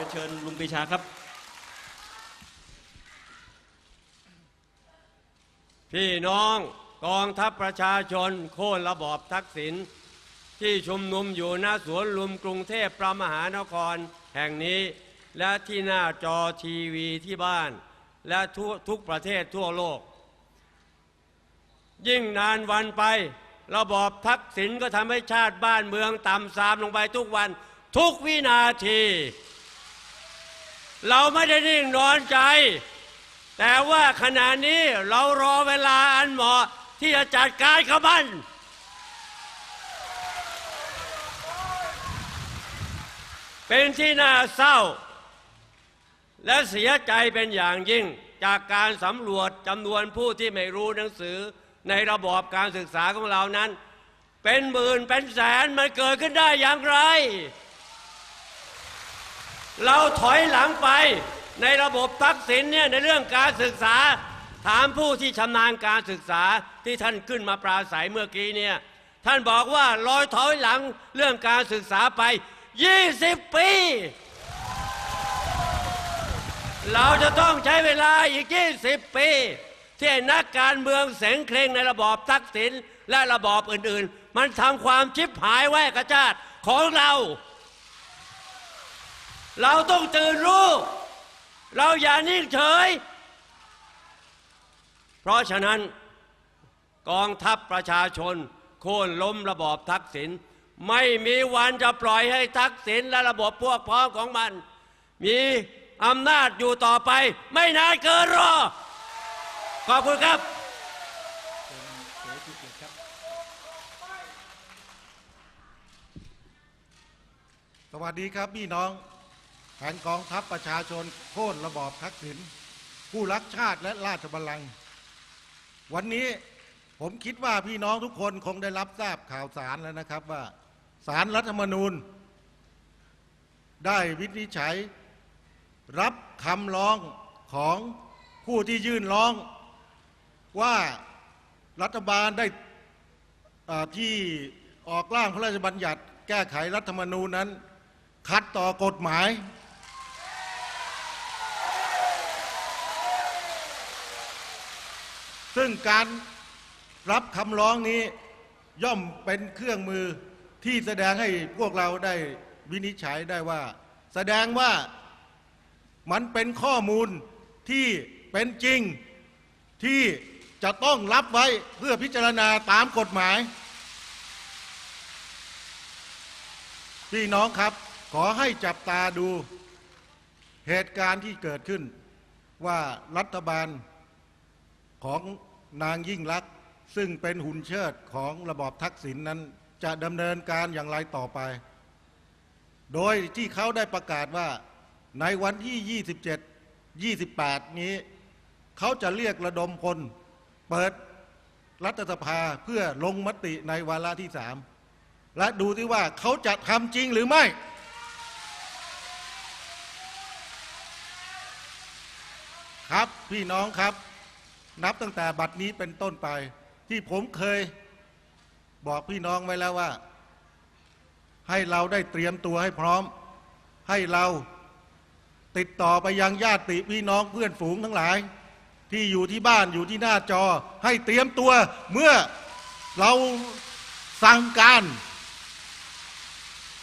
ยนเชิญลุงปีชาครับ พี่น้องกองทัพประชาชนโค่นระบอบทักษิณที่ชุมนุมอยู่หน้าสวนลุมกรุงเทพประมหานครแห่งนี้ และที่หน้าจอทีวีที่บ้าน และทุกทุกประเทศทั่วโลก ยิ่งนานวันไประบอบทักษิณก็ทำให้ชาติบ้านเมืองต่ำทรามลงไปทุกวัน ทุกวินาที เราไม่ได้นิ่งนอนใจ แต่ว่าขณะนี้เรารอเวลาอันเหมาะที่จะจัดการกับมันเป็นที่น่าเศร้า และเสียใจเป็นอย่างยิ่งจากการสำรวจจำนวนผู้ที่ไม่รู้หนังสือในระบอบการศึกษาของเรานั้น เป็นหมื่นเป็นแสนมันเกิดขึ้นได้อย่างไร เราถอยหลังไปในระบบทักษิณเนี่ยในเรื่องการศึกษา ถามผู้ที่ชำนาญการศึกษาที่ท่านขึ้นมาปราศัยเมื่อกี้เนี่ยท่านบอกว่าลอยถอยหลังเรื่องการศึกษาไป 20 ปี เราจะต้องใช้เวลาอีก 20 ปีที่นักการเมืองเสงเคร่งในระบอบทักษิณและระบอบอื่น ๆ มันทำความชิบหายไว้กับชาติของเรา เราต้องตื่นรู้ เราอย่านิ่งเฉย เพราะฉะนั้นกองทัพประชาชน โค่นล้มระบอบทักษิณไม่มีวันจะปล่อยให้ทักษิณและระบบพวกพ้องของมัน มีอำนาจอยู่ต่อไป ไม่นานเกินรอ ขอบคุณครับสวัสดีครับพี่น้อง แผนกองทัพประชาชนโค่นระบอบทักษิณผู้รักชาติและราชบัลลังก์วันนี้ผมคิดว่าพี่น้องทุกคนคงได้รับทราบข่าวสารแล้วนะครับว่าสารรัฐธรรมนูญ ได้วินิจฉัย รับคำร้องของผู้ที่ยื่นร้อง ว่ารัฐบาลได้ที่ออกร่างพระราชบัญญัติ แก้ไขรัฐธรรมนูญนั้น ขัดต่อกฎหมาย ซึ่งการรับคำร้องนี้ย่อมเป็นเครื่องมือที่แสดงให้พวกเราได้วินิจฉัยได้ว่า แสดงว่ามันเป็นข้อมูลที่เป็นจริงที่จะต้องรับไว้เพื่อพิจารณาตามกฎหมาย พี่น้องครับขอให้จับตาดูเหตุการณ์ที่เกิดขึ้นว่ารัฐบาล ของนางยิ่งลักษณ์ซึ่งเป็นหุ่นเชิดของระบอบทักษิณนนั้นจะดำเนินการอย่างไรต่อไป โดยที่เขาได้ประกาศว่าในวันที่ 27 28 นี้ เขาจะเรียกระดมพลเปิดรัฐสภาเพื่อลงมติในวาระที่สามและดูที่ว่าเขาจะทำจริงหรือไม่ ครับพี่น้องครับ นับตั้งแต่บัดนี้เป็นต้นไป ที่ผมเคยบอกพี่น้องไว้แล้วว่า ให้เราได้เตรียมตัวให้พร้อม ให้เราติดต่อไปยังญาติพี่น้องเพื่อนฝูงทั้งหลาย ที่อยู่ที่บ้านอยู่ที่หน้าจอ ให้เตรียมตัวเมื่อเราสั่งการ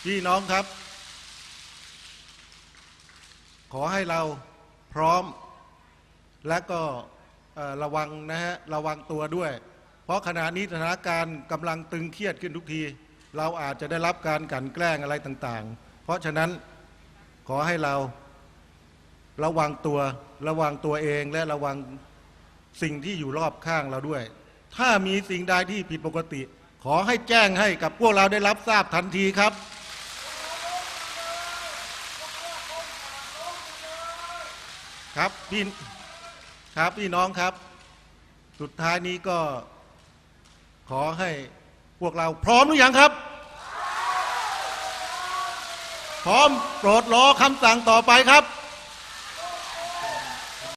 พี่น้องครับ ขอให้เราพร้อมและก็ ระวังนะฮะระวังตัวด้วย เพราะขณะนี้สถานการณ์กำลังตึงเครียดขึ้นทุกที เราอาจจะได้รับการกันแกล้งอะไรต่างๆ เพราะฉะนั้นขอให้เราระวังตัวระวังตัวเองและระวังสิ่งที่อยู่รอบข้างเราด้วย ถ้ามีสิ่งใดที่ผิดปกติ ขอให้แจ้งให้กับพวกเราได้รับทราบทันทีครับครับพี่ ครับพี่น้องครับ สุดท้ายนี้ก็ขอให้พวกเราพร้อมหรือยังครับ พร้อมโปรดรอคำสั่งต่อไปครับ